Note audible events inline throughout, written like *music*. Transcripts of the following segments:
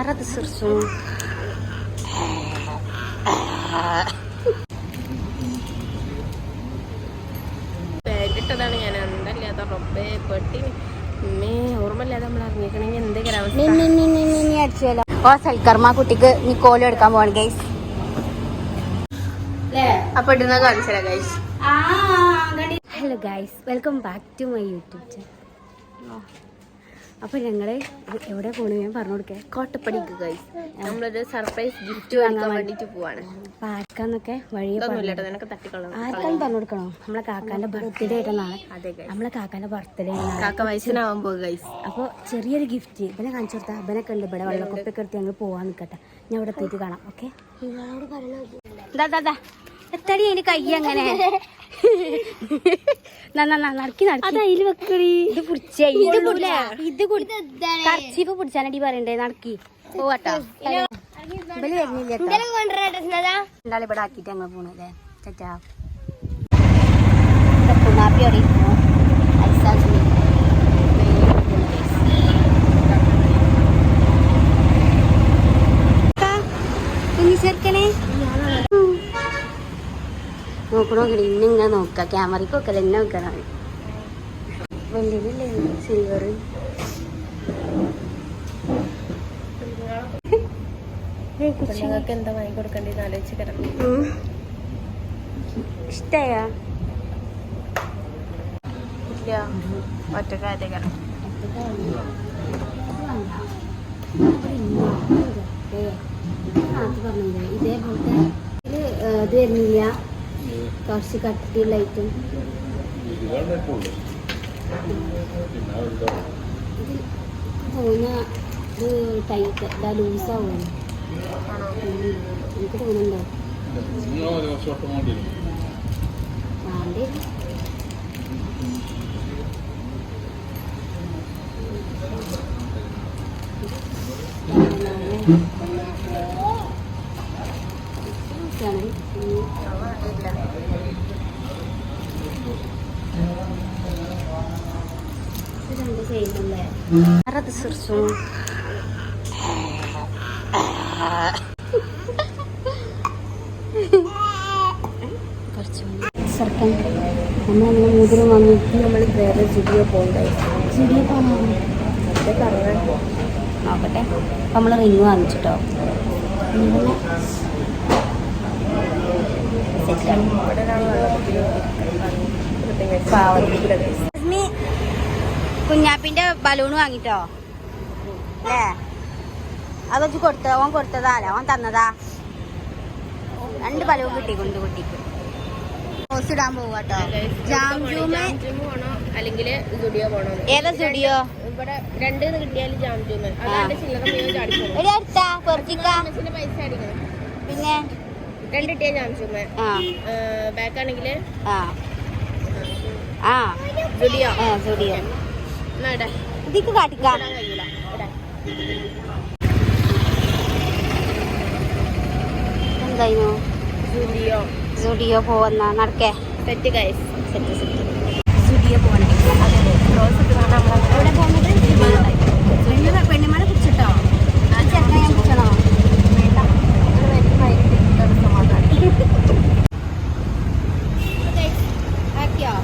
Rada Sursum. പേരിട്ടതാണ് ഞാൻ. എന്തല്ലാത്ത റബ്ബേ പെട്ടി. ഉമ്മേ ഓർമ്മയില്ലാതെ നമ്മൾ അറിഞ്ഞിരിക്കണമെങ്കിൽ എന്തൊക്കെ അവസ്ഥ? ഓ സൽക്കർമ്മ കുട്ടിക്ക് നീ കോലം എടുക്കാൻ പോവാണ് ഗൈസ് അപ്പൊ ഇടുന്ന കാണിച്ചാ guys hello guys welcome back to my YouTube channel അപ്പോൾ ഞങ്ങളെ എവിടെ പോണു? ഞാൻ പറഞ്ഞു കൊടുക്കേ. കോട്ടപ്പടിക്ക് ഗൈസ് നമ്മളൊരു സർപ്രൈസ് ഗിഫ്റ്റ് വാങ്ങാൻ വേണ്ടിട്ട് പോവാണ്. അപ്പോൾ ആർക്കാന്നൊക്കെ വഴി ആർക്കാന്ന് പറഞ്ഞു കൊടുക്കണോ? നമ്മളെ കാക്കാന്റെ ബർത്ത്ഡേ ആയിട്ടാണ് നമ്മളെ കാക്കാന്റെ ബർത്ത്ഡേ കാക്ക ഗൈസ് അപ്പോൾ ചെറിയൊരു ഗിഫ്റ്റ് ഇവനെ കാണിച്ചു കൊടുത്താൽ ഇവനൊക്കെ ഉണ്ട് ഇവിടെ. വെള്ളക്കൊപ്പൊക്കെ എടുത്ത് ഞങ്ങൾ പോവാൻ നിൽക്കട്ടെ ഞാൻ ഇവിടെ എത്തിയിട്ട് കാണാം ഓക്കെ ദാ എത്തടി അതിന് കൈ അങ്ങനെ. *laughs* *laughs* കർച്ചീഫ് പിടിച്ചാനടി പറയണ്ടേ നടക്കി. പോവാട്ടോ. രണ്ടാളെ ഇവിടെ ആക്കിയിട്ട് ഞങ്ങൾ പോണല്ലേ ചച്ചാ കുണാപ്പിയോടി കുഞ്ഞി ചെറുക്കനെ നോക്കണോ? ഇന്നിങ്ങനെ നോക്ക ക്യാമറയ്ക്ക് നോക്കല എന്നെ നോക്കണം. വെള്ളിയില്ലേ സിൽവർ നിങ്ങൾക്ക് എന്താ വാങ്ങി കൊടുക്കേണ്ടത് ആലോചിച്ച് കിടന്നു ഇഷ്ടയ? ഇല്ല. ഒറ്റ കാര്യക്കണം ഇതേപോലത്തെ ഇത് ഇത് വരുന്നില്ല. കുറച്ച് കട്ടിയുള്ള ഐറ്റം ഇത് ടൈറ്റ് ഇതാ ലൂസാവും? എനിക്ക് തോന്നുന്നുണ്ടോ? വേണ്ടേ രണ്ട് ചെയ്യുന്നല്ലേ അറത് സിർസും സർക്കൻ നമ്മളങ്ങനെ മുതിര വന്നിട്ട് നമ്മൾ വേറെ ജിഡിയോ പോകണ്ടായി ജിഡിയോ പോകണം നോക്കട്ടെ അപ്പം നമ്മൾ റിങ് വാങ്ങിച്ചിട്ടോ? ഇങ്ങനെ കുഞ്ഞാപ്പിന്റെ ബലൂൺ വാങ്ങിട്ടോ? അല്ലേ അത് വെച്ച് കൊടുത്ത ഓൻ കൊടുത്തതാ അല്ല ഓൻ തന്നതാ? രണ്ട് ബലൂൺ കിട്ടി കൊണ്ട് കുട്ടിക്ക്. ഇടാൻ പോവാട്ടോ ജാം ജൂമ് പോണോ അല്ലെങ്കിൽ സ്റ്റുഡിയോ പോണോ? ഏതാ സ്റ്റുഡിയോ? ഇവിടെ രണ്ട് കിട്ടിയാൽ പൈസ അടിക്കണം. പിന്നെ? രണ്ട് കിട്ടിയ ജാം ജൂമ്. ആ. ബാക്ക് ആണെങ്കിൽ ആ. ആ. സ്റ്റുഡിയോ. ആ സ്റ്റുഡിയോ. ഇതിക്ക് കാട്ടിക്കാം. എന്തായിരുന്നു പോവുന്ന? നടക്കേ. സെറ്റ് സെറ്റ് സെറ്റ് സുഡിയോ പോകണേ പോകുന്നത് പെണ്ണുമ പെണ്ണുമളെ പിടിച്ചിട്ടോ ആ ചെറുക്കനെ ഞാൻ പിടിച്ചണോ ആക്കിയോ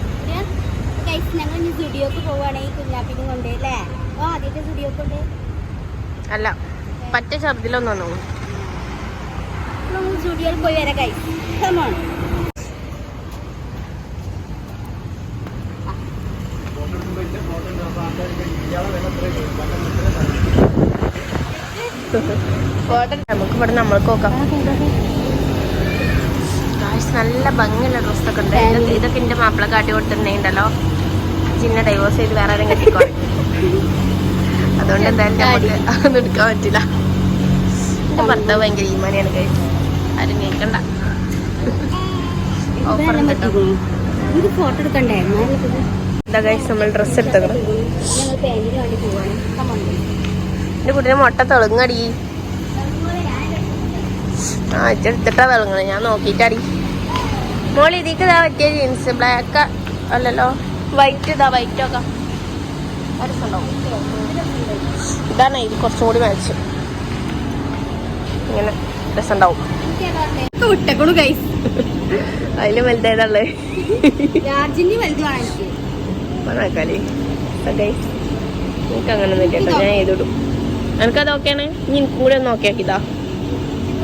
ഞങ്ങൾ ഇനി സ്റ്റുഡിയോക്ക് പോവുകയാണെങ്കിൽ കുഞ്ഞാപ്പിനും കൊണ്ട് അല്ലേ ഓ ആദ്യത്തെ സ്റ്റുഡിയോക്ക് കൊണ്ട് അല്ല സ്റ്റുഡിയോയിൽ പോയി വരാം കൈ കമോൺ നമുക്ക് ഇവിടെ നമ്മൾക്ക് നോക്കാം. നല്ല ഭംഗിയുള്ള ഡ്രസ്സൊക്കെ ഉണ്ട്. ഇതൊക്കെ ഇതൊക്കെ എന്റെ മാപ്പിള കാട്ടി കൊടുത്തിട്ടുണ്ടല്ലോ ചിന്ന ഡൈവോഴ്സ് ചെയ്ത് വേറെ ആരെങ്കിലും *laughs* അതുകൊണ്ട് എന്തായാലും നമുക്ക് അതൊന്നും എടുക്കാൻ പറ്റില്ല. എന്റെ ഭർത്താവ് ഭയങ്കര ഈമാനെയാണ് കഴിച്ച് ആരും കേൾക്കണ്ട ഓഫർ ഇത് ഫോട്ടോ എടുക്കണ്ടേ? എന്താ കഴിച്ച് നമ്മൾ ഡ്രസ്സ് കമോൺ എന്റെ കുട്ടീനെ മുട്ട തെളുങ്ങടി. ആ ഇച്ചെടുത്തിട്ടാ തെളുങ്ങണ. ഞാൻ നോക്കിയിട്ടടി. മോളി ഇതിക്ക് ഇതാ പറ്റിയ ജീൻസ് ബ്ലാക്ക് അല്ലല്ലോ. വൈറ്റ് ഇതാ വൈറ്റ് ഒക്കെ. ഇതാണ് ഇത് കുറച്ചും കൂടി മാച്ച് ഇങ്ങനെ രസമുണ്ടാവും വിട്ടക്കണു ഗൈസ് അതിൽ വലുതേതാൾ വേണം എനിക്ക് നോക്കാലേ ഗൈസ് എനിക്ക് അങ്ങനെ ഒന്നും കേട്ടോ. ഞാൻ ഏതിടും എനിക്കത് ഓക്കെയാണ്? ഇനി എനിക്കും കൂടെ ഒന്ന് ഓക്കെ ആക്കിതാ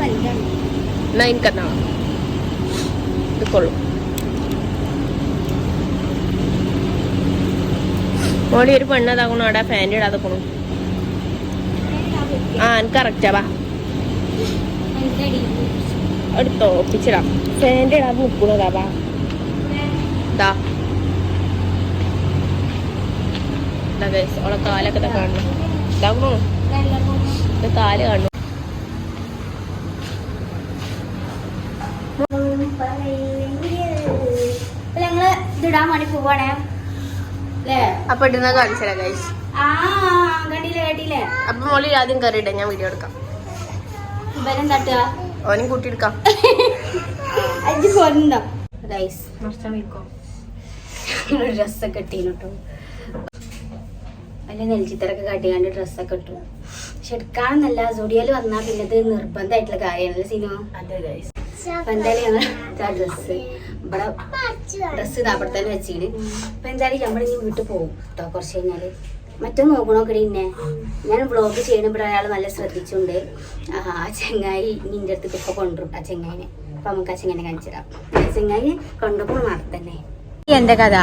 ഇത് എന്നാ എനിക്കെന്നാ ഇതൊക്കൊള്ളു മോളി ഒരു പെണ്ണതാകണോ അവിടെ ഫാന്റെ ഇടാതെ പോണു ആ എനിക്ക് കറക്റ്റാ വാ. എടുത്തോ ഒപ്പിച്ചിടാം. ഫാന്റെ ഇടാതെ നിൽക്കണതാ ദാ ഓളെ കാലൊക്കെ കാണണം ഇത് കാൽ കാണുന്നു. ഇപ്പൊ ഞങ്ങൾ ഇതിടാൻ വേണ്ടി പോവാണേ. അല്ലേ അപ്പൊ ഇടുന്ന ഗൈസ് കണ്ടില്ലേ കേട്ടില്ലേ അപ്പൊ മോളി ആദ്യം കയറിയിട്ടെ ഞാൻ വീഡിയോ എടുക്കാം. ഇവരും തട്ടുക ഓനും കൂട്ടിയെടുക്കാം *laughs* അഞ്ച് കൊണ്ട ഗൈസ് ഡ്രസ്സൊക്കെ ഇട്ടീന് കേട്ടോ വല്ല നെൽച്ചിത്തരൊക്കെ കാട്ടിയാണ്ട് ഡ്രസ്സൊക്കെ ഇട്ടു. പക്ഷെ എടുക്കാണെന്നല്ല സുഡിയോയിൽ വന്നാൽ പിന്നെ ഇത് നിർബന്ധമായിട്ടുള്ള കാര്യമാണല്ലോ സിനിമ അപ്പൊ എന്തായാലും ഞങ്ങൾ ഇതാ ഡ്രസ്സ് ഇവിടെ ഡ്രസ്സ് ഇതാ അവിടെ തന്നെ വെച്ചിട്ട് അപ്പൊ എന്തായാലും നമ്മൾ ഇനി വീട്ടിൽ പോകും കേട്ടോ കുറച്ച് കഴിഞ്ഞാൽ. മറ്റോ നോക്കണോക്കടി ഇന്നെ ഞാൻ വ്ളോഗ് ചെയ്യണപ്പോൾ ഇവിടെ അയാൾ നല്ല ശ്രദ്ധിച്ചുണ്ട് ആ ചെങ്ങായി നിന്റെ അടുത്ത് ഇപ്പൊ കൊണ്ടുവരും. ആ ചെങ്ങായിനെ. അപ്പൊ നമുക്ക് ആ ചെങ്ങനെ കാണിച്ചു തരാം. ആ ചെങ്ങായി കൊണ്ടപ്പോൾ നാളെ തന്നെ എന്റെ കഥ?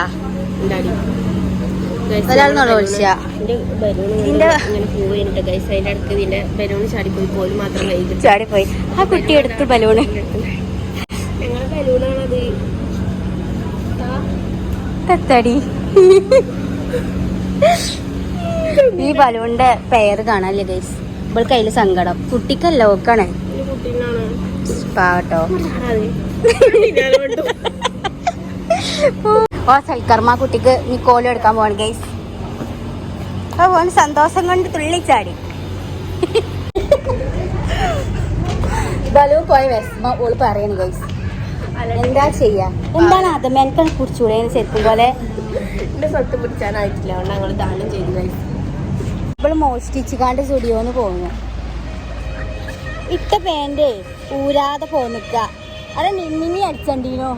ഇതിന്റെ ബലൂൺ ചാടിപ്പോയി. പോയി മാത്രം ചാടിപ്പോയി. ആ കുട്ടി എടുത്ത് ബലൂണ്. ഞങ്ങളെ ബലൂണാണത്. തത്തടി. ഈ ബലൂണിന്റെ പേര് കാണാല്ലേ ഗൈസ് ഇപ്പോൾ കയ്യിൽ സങ്കടം. കുട്ടിക്കല്ല ഓക്കാണ്. പാവട്ടോ. ഓ സൽക്കർമ്മ കുട്ടിക്ക് നിക്കോലും എടുക്കാൻ പോവാണ് ഗൈസ് അപ്പൊ ഓന് സന്തോഷം കൊണ്ട് തുള്ളിച്ചാടി ബലൂൺ പോയ വിഷമ ഓൾ പറയണ ഗൈസ് എന്താ ചെയ്യാ? എന്താണ് അതമ്മ എനിക്കാണ് കുറിച്ചുകൂടെ ശരിക്കും പോലെ? എന്റെ സ്വത്ത് പിടിച്ചാനായിട്ടില്ല. അതുകൊണ്ട് ഞങ്ങൾ ദാനം ചെയ്തു ഗൈസ് ഇവൾ മോഷ്ടിച്ചുകാണ്ട് സ്റ്റുഡിയോന്ന് പോകുന്നു ഇട്ട പേന്റെ ഊരാതെ പോന്നിക്ക. അതെ നിന്നിനി അടിച്ചണ്ടീനോ?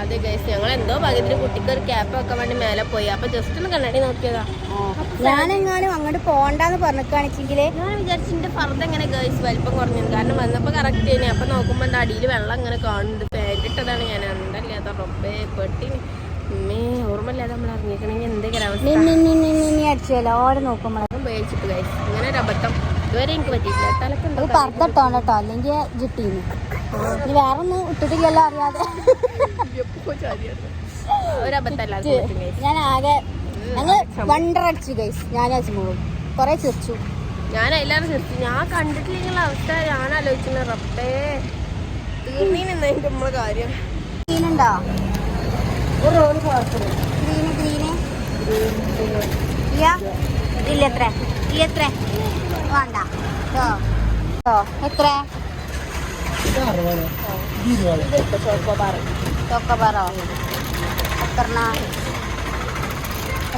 അതെ ഗൈസ് ഞങ്ങൾ എന്തോ ഭാഗ്യത്തിന് കുട്ടിക്ക് ഒരു ക്യാപ്പ് വെക്കാൻ വേണ്ടി മേലെ പോയി. അപ്പൊ ജസ്റ്റ് ഒന്ന് കണ്ണാടി നോക്കിയതാ. ഞാനെങ്ങാനും അങ്ങോട്ട് പോണ്ടാന്ന് പറഞ്ഞിക്കാണെച്ചെങ്കിൽ ഞാൻ വിചാരിച്ചിട്ട് പറഞ്ഞ ഫർദ് എങ്ങനെ ഗേൾസ് വലിപ്പം കുറഞ്ഞു. കാരണം വന്നപ്പോ കറക്റ്റ് തന്നെ അപ്പൊ നോക്കുമ്പോ അടിയിൽ വെള്ളം ഇങ്ങനെ കാണുന്നുണ്ട്. പേരിട്ടതാണ് ഞാൻ. എന്തല്ലാത്ത റൊബേ പെട്ടി. ഉമ്മേ ഓർമ്മയില്ലാതെ നമ്മൾ ഇറങ്ങിക്കണെങ്കിൽ എന്തൊക്കെ അവസ്ഥ? നിന്നി നിന്നി നിന്നി അടിച്ചു എല്ലാവരും നോക്കുമ്പോൾ ഉപയോഗിച്ചിട്ട് ഗൈസ് ഇങ്ങനെ ഒരു അബദ്ധം. ഇതുവരെ എനിക്ക് പറ്റിയിട്ടില്ല. തലക്കുണ്ട് പറഞ്ഞിട്ടോണ്ട് കേട്ടോ അല്ലെങ്കിൽ ജിട്ടീന്ന് ഇനി വേറെ ഒന്നും ഇട്ടിട്ടില്ലല്ലോ അറിയാതെ. ഞാൻ ആകെ ഞങ്ങൾ വണ്ടർ അടിച്ചു ഗൈസ് ഞാൻ അച്ഛനും കൊറേ ചിരിച്ചു. ഞാൻ അതിലാണ് ചിരിച്ചു. ഞാൻ കണ്ടിട്ടില്ലെങ്കിൽ അവസ്ഥ. ഞാൻ ആലോചിക്കുന്ന റബ്ബേ. തീർന്നീനെന്ന് എന്റെ നമ്മളെ കാര്യം. ഗ്രീനുണ്ടോ ഒരു റോഡ് പുറത്തുള്ളൂ ഗ്രീന് ഗ്രീന് ഇല്ല എത്ര? ഇല്ല എത്ര? വേണ്ട. ഓ എത്ര? ചോക്കോബാർ ചോക്കോബാറോ എത്രണ്ണ?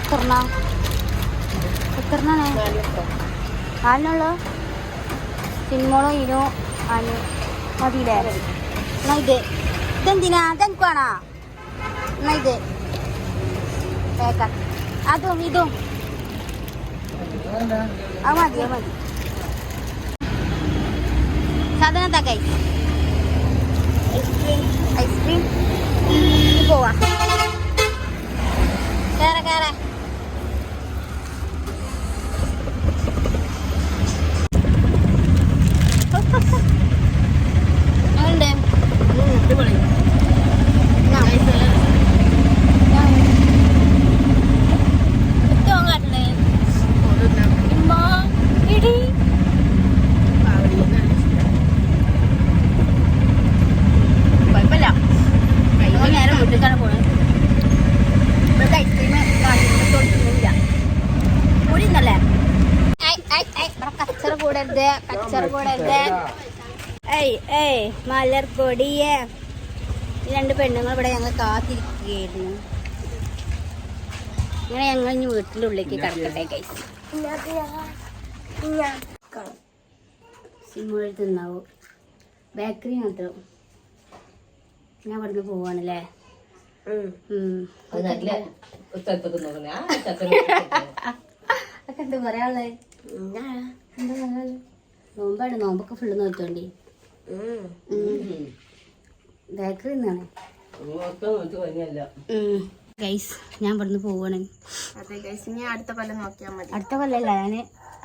എത്രണ്ണ? എത്രണ്ണാണ് നാലിനുള്ളൂ? സിനിമോളോ ഇനോ ആണ് മതിയില്ലേ? എന്നാ ഇത്. ഇതെന്തിനാ? അതെനിക്ക് വേണോ? എന്നാ ഇത് കേക്കാം. അതും ഇതും. അത് മതി അത് മതി. സാധനം തക്കായി ഐസ്ക്രീം പോവാ. കേറ കേറ. ഉണ്ട് കച്ചറ കൂടരുത് കച്ചറ കൂടരുത്. ഏയ് ഏയ് മലർ കൊടിയേ ഈ രണ്ട് പെണ്ണുങ്ങൾ ഇവിടെ ഞങ്ങൾ കാത്തിരിക്കുകയായിരുന്നു. ഇങ്ങനെ ഞങ്ങൾ ഇനി വീട്ടിലുള്ളിലേക്ക് കടക്കട്ടെ കൈസ് സിനിമ തിന്നാവും. ബേക്കറി മാത്രം. ഞാൻ ഇവിടുന്ന് പോവാണല്ലേ? ഉം. *laughs* അതൊക്കെ എന്താ പറയാനുള്ളത് എന്താ പറയാനുള്ളത്? നോമ്പാണ്. നോമ്പൊക്കെ ഫുള്ള് നോക്കിയോണ്ടി ബേക്കറി ഗൈസ് ഞാൻ ഇവിടുന്ന് പോവാണ്. അതെ ഗൈസ് ഇനി അടുത്ത കൊല്ലം നോക്കിയാൽ മതി. അടുത്ത കൊല്ലല്ല ഞാൻ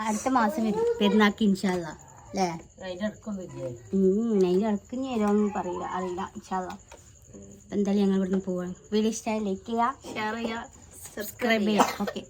അടുത്ത മാസം വരും. പെരുന്നാക്ക് ഇൻഷാല്ല അല്ലേ? അതിന്റെ ഇടയ്ക്ക് ഇനി വരുമോന്ന് പറയില്ല. അറിയില്ല ഇൻഷാല്ല എന്തായാലും ഞങ്ങൾ ഇവിടുന്ന് പോവാണ്. വീഡിയോ ഇഷ്ടമായി ലൈക്ക് ചെയ്യുക ഷെയർ ചെയ്യുക സബ്സ്ക്രൈബ് ചെയ്യുക. ഓക്കെ